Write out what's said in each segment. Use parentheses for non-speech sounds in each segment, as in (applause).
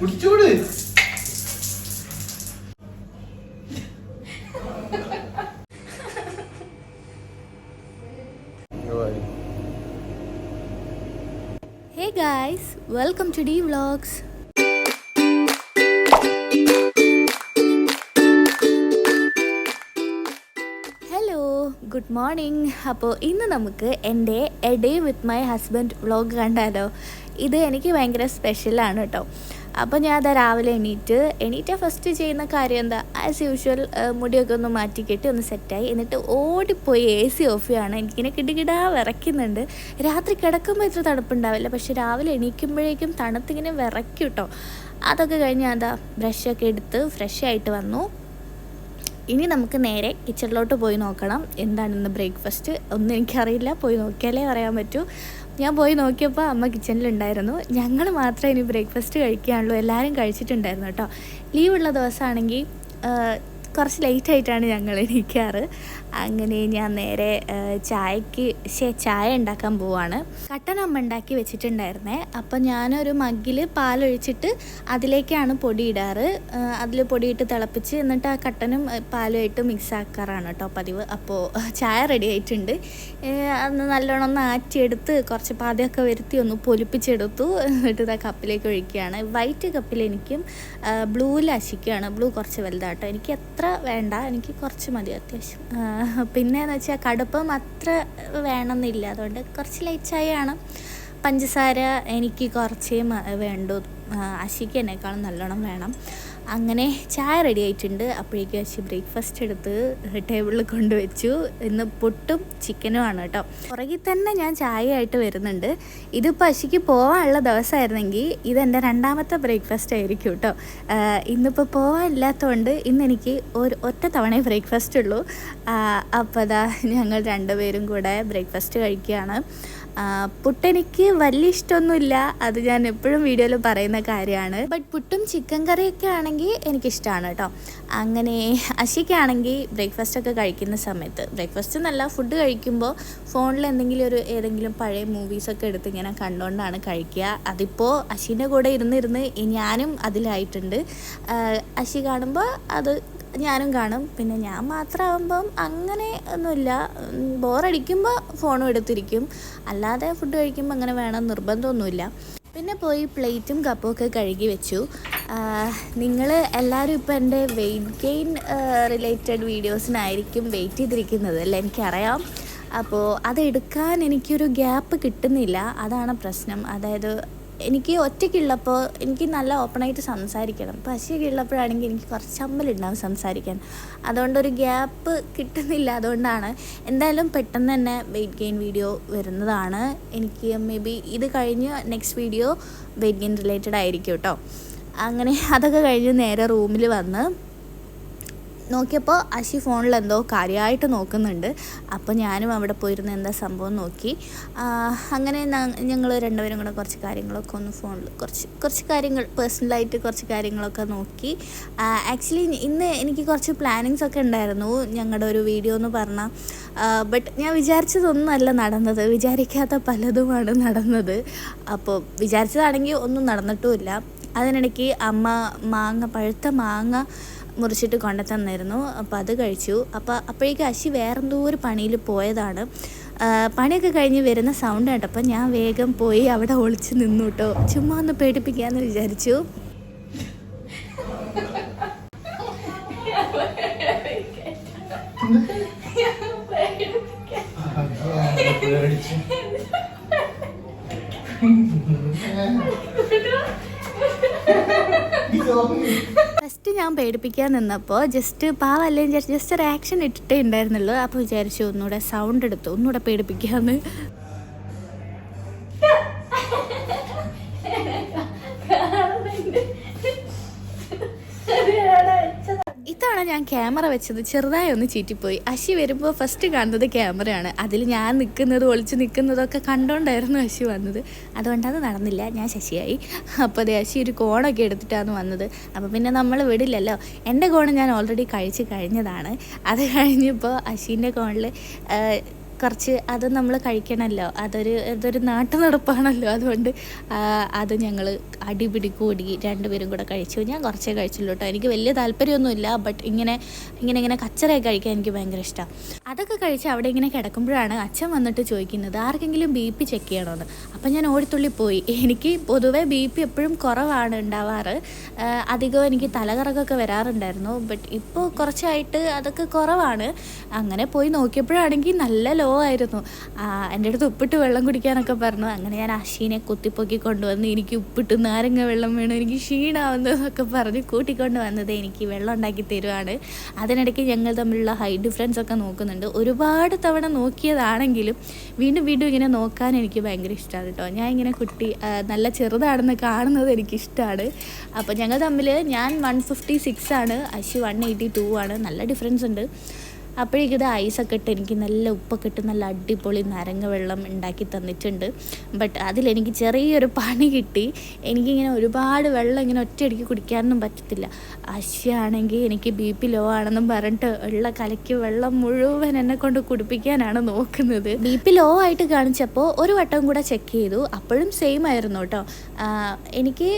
കുടിച്ചൂട്. Hey guys, welcome to D. Hello good morning. അപ്പോൾ ഇന്ന് നമുക്ക് എന്റെ a day with my husband vlog കണ്ടാലോ? ഇത് എനിക്ക് ഭയങ്കര സ്പെഷ്യലാണ് കേട്ടോ അപ്പോൾ ഞാൻ അതാ രാവിലെ എണീറ്റ് എണീറ്റ ഫസ്റ്റ് ചെയ്യുന്ന കാര്യം എന്താ ആസ് യൂഷ്വൽ മുടിയൊക്കെ ഒന്ന് മാറ്റിക്കെട്ടി ഒന്ന് സെറ്റായി എന്നിട്ട് ഓടിപ്പോയി എ സി ഓഫ് ചെയ്യാണ്. എനിക്കിങ്ങനെ കിടുകിടാ വിറയ്ക്കുന്നുണ്ട്. രാത്രി കിടക്കുമ്പോൾ ഇത്ര തണുപ്പുണ്ടാവില്ല. പക്ഷെ രാവിലെ എണീക്കുമ്പോഴേക്കും തണുത്തിങ്ങനെ വിറയ്ക്കും കേട്ടോ അതൊക്കെ കഴിഞ്ഞ് അതാ ബ്രഷൊക്കെ എടുത്ത് ഫ്രഷ് ആയിട്ട് വന്നു. ഇനി നമുക്ക് നേരെ കിച്ചണിലോട്ട് പോയി നോക്കണം. എന്താണ് ഇന്ന് ബ്രേക്ക്ഫാസ്റ്റ് ഒന്നും എനിക്കറിയില്ല. പോയി നോക്കിയാലേ പറയാൻ പറ്റൂ. ഞാൻ പോയി നോക്കിയപ്പോൾ അമ്മ കിച്ചണിലുണ്ടായിരുന്നു ഞങ്ങൾ മാത്രമേ ഇനി ബ്രേക്ക്ഫാസ്റ്റ് കഴിക്കുകയുള്ളൂ എല്ലാവരും കഴിച്ചിട്ടുണ്ടായിരുന്നു കേട്ടോ. ലീവുള്ള ദിവസമാണെങ്കിൽ കുറച്ച് ലേറ്റ് ആയിട്ടാണ് ഞങ്ങൾ എണീക്കാറ്. അങ്ങനെ ഞാൻ നേരെ ചായക്ക് ശേ ചായ ഉണ്ടാക്കാൻ പോവാണ്. കട്ടൻ അമ്മ ഉണ്ടാക്കി വെച്ചിട്ടുണ്ടായിരുന്നേ. അപ്പം ഞാനൊരു മഗ്ഗിൽ പാലൊഴിച്ചിട്ട് അതിലേക്കാണ് പൊടി ഇടാറ്. അതിൽ പൊടിയിട്ട് തിളപ്പിച്ച് എന്നിട്ട് ആ കട്ടനും പാലുമായിട്ട് മിക്സ് ആക്കാറാണ് കേട്ടോ പതിവ്. അപ്പോൾ ചായ റെഡി ആയിട്ടുണ്ട്. അന്ന് നല്ലോണം ഒന്ന് ആറ്റിയെടുത്ത് കുറച്ച് പാതയൊക്കെ വരുത്തി ഒന്ന് പൊലിപ്പിച്ചെടുത്തു. എന്നിട്ട് ഇതാ കപ്പിലേക്ക് ഒഴിക്കുകയാണ്. വൈറ്റ് കപ്പിൽ എനിക്കും ബ്ലൂവിൽ അശിക്കുകയാണ് ബ്ലൂ കുറച്ച് വലുതാട്ടോ. എനിക്ക് എത്ര വേണ്ട എനിക്ക് കുറച്ച് മതി അത്യാവശ്യം. പിന്നെ പിന്നെയെന്ന് വെച്ചാൽ കടുപ്പം അത്ര വേണമെന്നില്ല. അതുകൊണ്ട് കുറച്ച് ലൈറ്റ് ചായയാണ്. പഞ്ചസാര എനിക്ക് കുറച്ചേ വേണ്ടു. അശിക്ക് എന്നെക്കാളും നല്ലോണം വേണം. അങ്ങനെ ചായ റെഡി ആയിട്ടുണ്ട്. അപ്പോഴേക്കും അശി ബ്രേക്ക്ഫാസ്റ്റ് എടുത്ത് ടേബിളിൽ കൊണ്ടുവച്ചു. ഇന്ന് പുട്ടും ചിക്കനും ആണ് കേട്ടോ. പുറകിൽ തന്നെ ഞാൻ ചായയായിട്ട് വരുന്നുണ്ട്. ഇതിപ്പോൾ അശിക്ക് പോകാനുള്ള ദിവസമായിരുന്നെങ്കിൽ ഇതെന്റെ രണ്ടാമത്തെ ബ്രേക്ക്ഫാസ്റ്റ് ആയിരിക്കും കേട്ടോ. ഇന്നിപ്പോൾ പോകാനില്ലാത്തതുകൊണ്ട് ഇന്ന് എനിക്ക് ഒരു ഒറ്റ തവണ ബ്രേക്ക്ഫാസ്റ്റ് ഉള്ളൂ. അപ്പോൾ അതാ ഞങ്ങൾ രണ്ടുപേരും കൂടെ ബ്രേക്ക്ഫാസ്റ്റ് കഴിക്കുകയാണ്. പുട്ടെനിക്ക് വലിയ ഇഷ്ടമൊന്നുമില്ല. അത് ഞാൻ എപ്പോഴും വീഡിയോയിൽ പറയുന്ന കാര്യമാണ്. ബട്ട് പുട്ടും ചിക്കൻ കറിയൊക്കെ ആണെങ്കിൽ എനിക്കിഷ്ടമാണ് കേട്ടോ. അങ്ങനെ അശിക്കാണെങ്കിൽ ബ്രേക്ക്ഫാസ്റ്റ് ഒക്കെ കഴിക്കുന്ന സമയത്ത് ബ്രേക്ക്ഫാസ്റ്റ് നല്ല ഫുഡ് കഴിക്കുമ്പോൾ ഫോണിൽ എന്തെങ്കിലും ഒരു ഏതെങ്കിലും പഴയ മൂവീസൊക്കെ എടുത്ത് ഇങ്ങനെ കണ്ടുകൊണ്ടാണ് കഴിക്കുക. അതിപ്പോൾ അശീന്റെ കൂടെ ഇരുന്നിരുന്ന് ഞാനും അതിലായിട്ടുണ്ട്. അശി കാണുമ്പോൾ അത് ഞാനും കാണും. പിന്നെ ഞാൻ മാത്രമാകുമ്പം അങ്ങനെ ഒന്നുമില്ല. ബോറടിക്കുമ്പോൾ ഫോണും എടുത്തിരിക്കും. അല്ലാതെ ഫുഡ് കഴിക്കുമ്പോൾ അങ്ങനെ വേണം നിർബന്ധമൊന്നുമില്ല. പിന്നെ പോയി പ്ലേറ്റും കപ്പും ഒക്കെ കഴുകി വെച്ചു. നിങ്ങൾ എല്ലാവരും ഇപ്പോൾ എന്റെ വെയിറ്റ് ഗെയിൻ റിലേറ്റഡ് വീഡിയോസിനായിരിക്കും വെയിറ്റ് ചെയ്തിരിക്കുന്നത് അല്ലേ? എനിക്കറിയാം. അപ്പോൾ അതെടുക്കാൻ എനിക്കൊരു ഗ്യാപ്പ് കിട്ടുന്നില്ല. അതാണ് പ്രശ്നം. അതായത് എനിക്ക് ഒറ്റയ്ക്കുള്ളപ്പോൾ എനിക്ക് നല്ല ഓപ്പണായിട്ട് സംസാരിക്കണം. അപ്പോൾ അശിയൊക്കെ ഉള്ളപ്പോഴാണെങ്കിൽ എനിക്ക് കുറച്ച് അമ്പലുണ്ടാവും സംസാരിക്കാൻ. അതുകൊണ്ടൊരു ഗ്യാപ്പ് കിട്ടുന്നില്ല. അതുകൊണ്ടാണ് എന്തായാലും പെട്ടെന്ന് തന്നെ വെയിറ്റ് ഗെയിൻ വീഡിയോ വരുന്നതാണ്. എനിക്ക് മേ ബി ഇത് കഴിഞ്ഞ് next video weight gain related ആയിരിക്കും കേട്ടോ അങ്ങനെ അതൊക്കെ കഴിഞ്ഞ് നേരെ റൂമിൽ വന്ന് നോക്കിയപ്പോൾ അശി ഫോണിൽ എന്തോ കാര്യമായിട്ട് നോക്കുന്നുണ്ട്. അപ്പോൾ ഞാനും അവിടെ പോയിരുന്ന് എന്താ സംഭവം നോക്കി. അങ്ങനെ ഞങ്ങൾ രണ്ടുപേരും കൂടെ കുറച്ച് കാര്യങ്ങളൊക്കെ ഒന്ന് ഫോണിൽ കുറച്ച് കുറച്ച് കാര്യങ്ങൾ പേഴ്സണലായിട്ട് കുറച്ച് കാര്യങ്ങളൊക്കെ നോക്കി. ആക്ച്വലി ഇന്ന് എനിക്ക് കുറച്ച് പ്ലാനിങ്സ് ഒക്കെ ഉണ്ടായിരുന്നു ഞങ്ങളുടെ ഒരു വീഡിയോ എന്ന് പറഞ്ഞാൽ. ബട്ട് ഞാൻ വിചാരിച്ചതൊന്നുമല്ല നടന്നത്. വിചാരിക്കാത്ത പലതുമാണ് നടന്നത്. അപ്പോൾ വിചാരിച്ചതാണെങ്കിൽ ഒന്നും നടന്നിട്ടുമില്ല. അതിനിടയ്ക്ക് അമ്മ മാങ്ങ പഴുത്ത മാങ്ങ മുറിച്ചിട്ട് കൊണ്ടു തന്നിരുന്നു അപ്പോൾ അത് കഴിച്ചു. അപ്പോൾ അപ്പോഴേക്കും അശി വേറെന്തോ ഒരു പണിയിൽ പോയതാണ്. പണിയൊക്കെ കഴിഞ്ഞ് വരുന്ന സൗണ്ട് കേട്ടപ്പോൾ ഞാൻ വേഗം പോയി അവിടെ ഒളിച്ച് നിന്നു കേട്ടോ ചുമ്മാ ഒന്ന് പേടിപ്പിക്കാമെന്ന് വിചാരിച്ചു. ഫസ്റ്റ് ഞാൻ പേടിപ്പിക്കാൻ നിന്നപ്പോൾ ജസ്റ്റ് പാവല്ലേ വിചാരിച്ചു ജസ്റ്റ് ഒരു ആക്ഷൻ ഇട്ടിട്ടേ ഉണ്ടായിരുന്നുള്ളൂ. അപ്പോൾ വിചാരിച്ചു ഒന്നുകൂടെ സൗണ്ട് എടുത്തു ഒന്നുകൂടെ പേടിപ്പിക്കാമെന്ന് ഇത്തവണ ഞാൻ ക്യാമറ വെച്ചത്. ചെറുതായി ഒന്ന് ചീറ്റിപ്പോയി. അശി വരുമ്പോൾ ഫസ്റ്റ് കാണുന്നത് ക്യാമറയാണ്. അതിൽ ഞാൻ നിൽക്കുന്നത് ഒളിച്ച് നിൽക്കുന്നതൊക്കെ കണ്ടോണ്ടായിരുന്നു അശി വന്നത്. അതുകൊണ്ട് അത് നടന്നില്ല. ഞാൻ ശശിയായി. അപ്പോൾ അതെ അശി ഒരു കോണൊക്കെ എടുത്തിട്ടാണ് വന്നത്. അപ്പോൾ പിന്നെ നമ്മൾ വിടില്ലല്ലോ. എന്റെ കോണ് ഞാൻ ഓൾറെഡി കഴിച്ച് കഴിഞ്ഞതാണ്. അത് കഴിഞ്ഞപ്പോൾ അശീന്റെ കോണിൽ കുറച്ച് അത് നമ്മൾ കഴിക്കണമല്ലോ. അതൊരു അതൊരു നാട്ടു നടപ്പാണല്ലോ അതുകൊണ്ട് അത് ഞങ്ങൾ അടിപിടി കൂടി രണ്ടുപേരും കൂടെ കഴിച്ചു. ഞാൻ കുറച്ചേ കഴിച്ചുള്ളൂ കേട്ടോ. എനിക്ക് വലിയ താല്പര്യമൊന്നുമില്ല ബട്ട് ഇങ്ങനെ ഇങ്ങനെ ഇങ്ങനെ കച്ചറയൊക്കെ കഴിക്കാൻ എനിക്ക് ഭയങ്കര ഇഷ്ടമാണ് അതൊക്കെ കഴിച്ച് അവിടെ ഇങ്ങനെ കിടക്കുമ്പോഴാണ് അച്ഛൻ വന്നിട്ട് ചോദിക്കുന്നത് ആർക്കെങ്കിലും ബി പി ചെക്ക് ചെയ്യണമെന്ന് അപ്പം ഞാൻ ഓടിത്തുള്ളി പോയി. എനിക്ക് പൊതുവേ ബി പി എപ്പോഴും കുറവാണ് ഉണ്ടാവാറ്. അധികം എനിക്ക് തലകറകൊക്കെ വരാറുണ്ടായിരുന്നു. ബട്ട് ഇപ്പോൾ കുറച്ചായിട്ട് അതൊക്കെ കുറവാണ്. അങ്ങനെ പോയി നോക്കിയപ്പോഴാണെങ്കിൽ നല്ല ലോ ആയിരുന്നു. എന്റെ അടുത്ത് ഉപ്പിട്ട് വെള്ളം കുടിക്കാനൊക്കെ പറഞ്ഞു. അങ്ങനെ ഞാൻ അശീനെ കുത്തിപ്പൊക്കി കൊണ്ടുവന്ന് എനിക്ക് ഉപ്പിട്ട് നാരങ്ങ വെള്ളം വേണം എനിക്ക് ക്ഷീണാവുന്നു എന്നൊക്കെ പറഞ്ഞ് കൂട്ടിക്കൊണ്ട് വന്നത് എനിക്ക് വെള്ളം ഉണ്ടാക്കി തരുവാണ്. അതിനിടയ്ക്ക് ഞങ്ങൾ തമ്മിലുള്ള ഹൈ ഡിഫറൻസ് ഒക്കെ നോക്കുന്നുണ്ട്. ഒരുപാട് തവണ നോക്കിയതാണെങ്കിലും വീണ്ടും വീണ്ടും ഇങ്ങനെ നോക്കാൻ എനിക്ക് ഭയങ്കര ഇഷ്ടമാണ് കേട്ടോ. ഞാൻ ഇങ്ങനെ കുട്ടി നല്ല ചെറുതാണെന്ന് കാണുന്നത് എനിക്കിഷ്ടമാണ് അപ്പോൾ ഞങ്ങൾ തമ്മിൽ ഞാൻ വൺ ഫിഫ്റ്റി സിക്സ് ആണ് അശു വൺ എയ്റ്റി ടു ആണ്. നല്ല ഡിഫറൻസ് ഉണ്ട്. അപ്പോഴേക്കും ഇത് ഐസൊക്കെ ഇട്ട് എനിക്ക് നല്ല ഉപ്പൊക്കെ ഇട്ട് നല്ല അടിപൊളി നരങ്ങ വെള്ളം ഉണ്ടാക്കി തന്നിട്ടുണ്ട്. ബട്ട് അതിലെനിക്ക് ചെറിയൊരു പണി കിട്ടി. എനിക്കിങ്ങനെ ഒരുപാട് വെള്ളം ഇങ്ങനെ ഒറ്റയടിക്ക് കുടിക്കാനൊന്നും പറ്റത്തില്ല. അശയാണെങ്കിൽ എനിക്ക് ബി പി ലോ ആണെന്നും പറഞ്ഞിട്ട് ഉള്ള കലയ്ക്ക് വെള്ളം മുഴുവൻ എന്നെ കൊണ്ട് കുടിപ്പിക്കാനാണ് നോക്കുന്നത്. ബി പി ലോ ആയിട്ട് കാണിച്ചപ്പോൾ ഒരു വട്ടം കൂടെ ചെക്ക് ചെയ്തു. അപ്പോഴും സെയിം ആയിരുന്നു കേട്ടോ. എനിക്ക്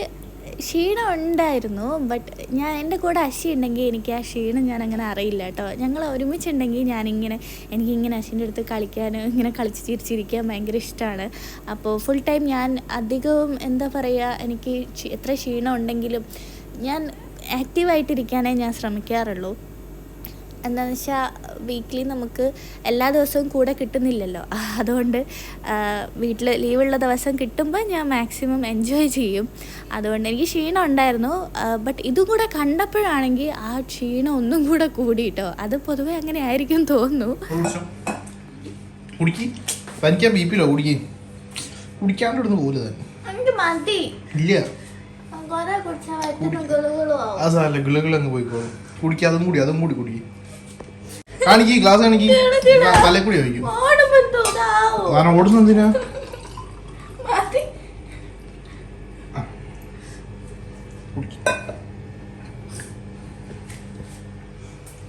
ക്ഷീണം ഉണ്ടായിരുന്നു ബട്ട് ഞാൻ എന്റെ കൂടെ അശി ഉണ്ടെങ്കിൽ എനിക്ക് ആ ക്ഷീണം ഞാൻ അങ്ങനെ അറിയില്ല കേട്ടോ. ഞങ്ങൾ ഒരുമിച്ചുണ്ടെങ്കിൽ ഞാനിങ്ങനെ എനിക്കിങ്ങനെ അശിന്റെ അടുത്ത് കളിക്കാനും ഇങ്ങനെ കളിച്ച് ചിരിച്ചിരിക്കാൻ ഭയങ്കര ഇഷ്ടമാണ്. അപ്പോൾ ഫുൾ ടൈം ഞാൻ അധികവും എന്താ പറയുക എനിക്ക് എത്ര ക്ഷീണം ഉണ്ടെങ്കിലും ഞാൻ ആക്റ്റീവായിട്ടിരിക്കാനേ ഞാൻ ശ്രമിക്കാറുള്ളൂ. എന്താണെന്ന് വെച്ചാൽ വീക്ക്ലി നമുക്ക് എല്ലാ ദിവസവും കൂടെ കിട്ടുന്നില്ലല്ലോ. അതുകൊണ്ട് വീട്ടിൽ ലീവുള്ള ദിവസം കിട്ടുമ്പോൾ ഞാൻ മാക്സിമം എൻജോയ് ചെയ്യും. അതുകൊണ്ട് എനിക്ക് ക്ഷീണം ഉണ്ടായിരുന്നു. ബട്ട് ഇതും കൂടെ കണ്ടപ്പോഴാണെങ്കിൽ ആ ക്ഷീണം ഒന്നും കൂടെ കൂടി കേട്ടോ അത് പൊതുവേ അങ്ങനെ ആയിരിക്കും തോന്നുന്നു. കുടിക്കാൻ ബി പിയിലോ കുടിക്ക്. പോലെ ഇല്ല. ആ സാറല്ല പോയിക്കോളും. കുടിക്കുക അതും കൂടി അതും കൂടി കുടിക്ക്. കാണിക്ക് ഗ്ലാസ് കാണിക്ക്. കൂടി വയ്ക്കും കാരണം ഓടുന്ന എന്തിനാ? കുടിക്ക്.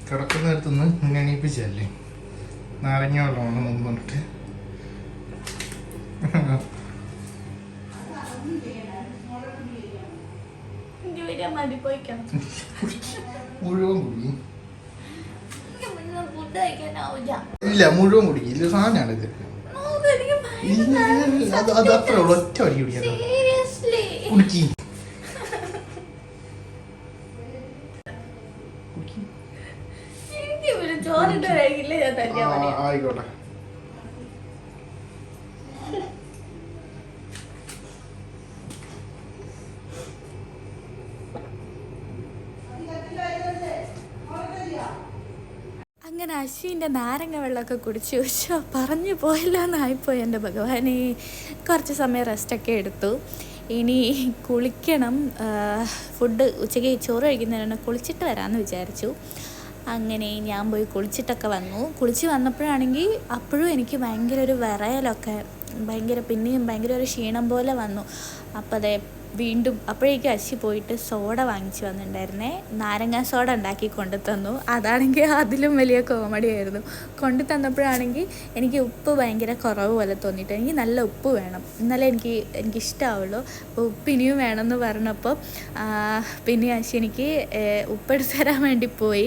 കിടക്കുന്ന നേരത്തുനിന്ന് ഇങ്ങനെ എണീപ്പിച്ചല്ലേ നാരങ്ങ വെള്ളമാണ് മുമ്പ് പോയിക്കണം മുഴുവൻ കുടിക്കും ഇല്ല മുഴുവൻ കുടിക്കും. ഇല്ല സാധനമാണ് ഇത്. ഇല്ല, ഇല്ല, അത് അത് അത്ര ഉള്ളു ഒറ്റ വടി കുടിക്കാൻ കുടിക്കി. ആയിക്കോട്ടെ. അങ്ങനെ അശ്വിന്റെ നാരങ്ങ വെള്ളമൊക്കെ കുടിച്ചു പക്ഷോ പറഞ്ഞു പോയല്ലോ എന്നായിപ്പോയി എന്റെ ഭഗവാനെ. കുറച്ച് സമയം റെസ്റ്റൊക്കെ എടുത്തു. ഇനി കുളിക്കണം. ഫുഡ് ഉച്ചയ്ക്ക് ചോറ് കഴിക്കുന്നതിന് കുളിച്ചിട്ട് വരാമെന്ന് വിചാരിച്ചു. അങ്ങനെ ഞാൻ പോയി കുളിച്ചിട്ടൊക്കെ വന്നു. കുളിച്ച് വന്നപ്പോഴാണെങ്കിൽ അപ്പോഴും എനിക്ക് ഭയങ്കര ഒരു വിറയലൊക്കെ ഭയങ്കര പിന്നെയും ഭയങ്കര ഒരു ക്ഷീണം പോലെ വന്നു. അപ്പോൾ അതെ വീണ്ടും അപ്പോഴേക്കും അശി പോയിട്ട് സോഡ വാങ്ങിച്ചു വന്നിട്ടുണ്ടായിരുന്നേ. നാരങ്ങ സോഡ ഉണ്ടാക്കി കൊണ്ടു തന്നു. അതാണെങ്കിൽ അതിലും വലിയ കോമഡി ആയിരുന്നു. കൊണ്ടു തന്നപ്പോഴാണെങ്കിൽ എനിക്ക് ഉപ്പ് ഭയങ്കര കുറവ് പോലെ തോന്നിയിട്ട് എനിക്ക് നല്ല ഉപ്പ് വേണം. എന്നാലേ എനിക്ക് എനിക്ക് ഇഷ്ടമാവുള്ളൂ അപ്പോൾ ഉപ്പ് ഇനിയും വേണമെന്ന് പറഞ്ഞപ്പോൾ പിന്നെ അശി എനിക്ക് ഉപ്പെടുത്തരാൻ ഉപ്പെടുത്ത് തരാൻ വേണ്ടി പോയി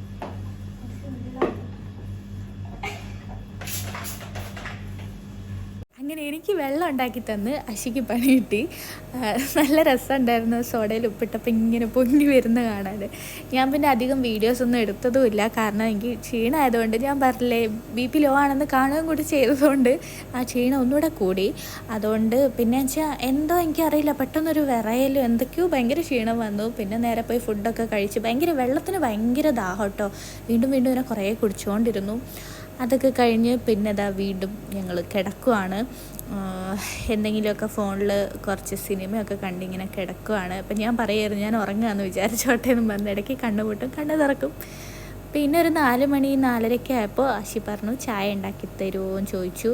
എനിക്ക് വെള്ളം ഉണ്ടാക്കി തന്ന് അശിക്ക് പണി കിട്ടി. നല്ല രസമുണ്ടായിരുന്നു സോഡയിൽ ഉപ്പിട്ടപ്പോൾ ഇങ്ങനെ പൊങ്ങി വരുന്ന കാണാൻ. ഞാൻ പിന്നെ അധികം വീഡിയോസ് ഒന്നും എടുത്തതുമില്ല കാരണം എനിക്ക് ക്ഷീണമായതുകൊണ്ട് ഞാൻ പറഞ്ഞില്ലേ ബി പി ലോ ആണെന്ന് കാണുകയും കൂടി ചെയ്തതുകൊണ്ട് ആ ക്ഷീണം ഒന്നുകൂടെ കൂടി. അതുകൊണ്ട് പിന്നെ വെച്ചാൽ എന്തോ എനിക്കറിയില്ല. പെട്ടെന്നൊരു വിറയലും എന്തൊക്കെയോ ഭയങ്കര ക്ഷീണം വന്നു. പിന്നെ നേരെ പോയി ഫുഡൊക്കെ കഴിച്ച് ഭയങ്കര വെള്ളത്തിന് ഭയങ്കര ദാഹം കേട്ടോ. വീണ്ടും വീണ്ടും ഇങ്ങനെ കുറേ കുടിച്ചുകൊണ്ടിരുന്നു അതൊക്കെ കഴിഞ്ഞ് പിന്നെ ഇതാ വീണ്ടും ഞങ്ങൾ കിടക്കുവാണ്. എന്തെങ്കിലുമൊക്കെ ഫോണിൽ കുറച്ച് സിനിമയൊക്കെ കണ്ടിങ്ങനെ കിടക്കുവാണ്. അപ്പം ഞാൻ പറയായിരുന്നു ഞാൻ ഉറങ്ങുകയെന്ന് വിചാരിച്ചോട്ടെ എന്ന് പറഞ്ഞ് ഇടയ്ക്ക് കണ്ണുപൂട്ടും കണ്ണു തുറക്കും. പിന്നെ ഒരു നാല് മണി നാലരയ്ക്ക് ആയപ്പോൾ ആശി പറഞ്ഞു ചായ ഉണ്ടാക്കി തരുമോ എന്ന് ചോദിച്ചു.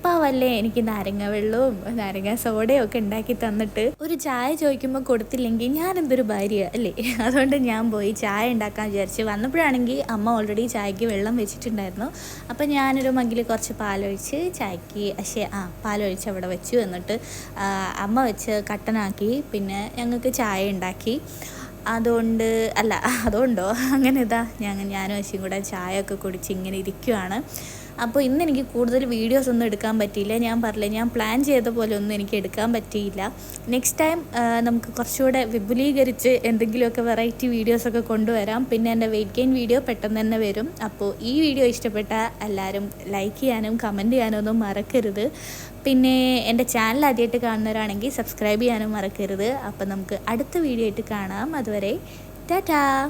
അപ്പോൾ എനിക്ക് നാരങ്ങ വെള്ളവും നാരങ്ങ സോഡയും ഒക്കെ ഉണ്ടാക്കി തന്നിട്ട്. ഒരു ചായ ചോദിക്കുമ്പോൾ കൊടുത്തില്ലെങ്കിൽ ഞാൻ എന്തൊരു ഭാര്യ അല്ലേ? (laughs) അതുകൊണ്ട് ഞാൻ പോയി ചായ ഉണ്ടാക്കാൻ വിചാരിച്ച് വന്നപ്പോഴാണെങ്കിൽ അമ്മ ഓൾറെഡി ചായക്ക് വെള്ളം വെച്ചിട്ടുണ്ടായിരുന്നു. അപ്പം ഞാനൊരു മകിൽ കുറച്ച് പാലൊഴിച്ച് ചായക്ക് പക്ഷേ ആ പാലൊഴിച്ച് അവിടെ വെച്ചു എന്നിട്ട് അമ്മ വെച്ച് കട്ടനാക്കി. പിന്നെ ഞങ്ങൾക്ക് ചായ ഉണ്ടാക്കി. അതുകൊണ്ട് അല്ല അതുകൊണ്ടോ? (laughs) അങ്ങനെ ഇതാ ഞാൻ ഞാനും അശ്വയും കൂടെ ചായ ഒക്കെ കുടിച്ച് ഇങ്ങനെ ഇരിക്കുവാണ്. അപ്പോൾ ഇന്ന് എനിക്ക് കൂടുതൽ വീഡിയോസ് ഒന്നും എടുക്കാൻ പറ്റിയില്ല. ഞാൻ പറഞ്ഞില്ല ഞാൻ പ്ലാൻ ചെയ്ത പോലെ ഒന്നും എനിക്ക് എടുക്കാൻ പറ്റിയില്ല. നെക്സ്റ്റ് ടൈം നമുക്ക് കുറച്ചുകൂടെ വിപുലീകരിച്ച് എന്തെങ്കിലുമൊക്കെ വെറൈറ്റി വീഡിയോസൊക്കെ കൊണ്ടുവരാം. പിന്നെ എന്റെ വെയിറ്റ് ഗെയിൻ വീഡിയോ പെട്ടെന്ന് തന്നെ വരും. അപ്പോൾ ഈ വീഡിയോ ഇഷ്ടപ്പെട്ട എല്ലാവരും ലൈക്ക് ചെയ്യാനും കമന്റ് ചെയ്യാനും ഒന്നും മറക്കരുത്. പിന്നെ എന്റെ ചാനൽ ആദ്യമായിട്ട് കാണുന്നവരാണെങ്കിൽ സബ്സ്ക്രൈബ് ചെയ്യാനും മറക്കരുത്. അപ്പോൾ നമുക്ക് അടുത്ത വീഡിയോ ആയിട്ട് കാണാം. അതുവരെ ടാറ്റാ!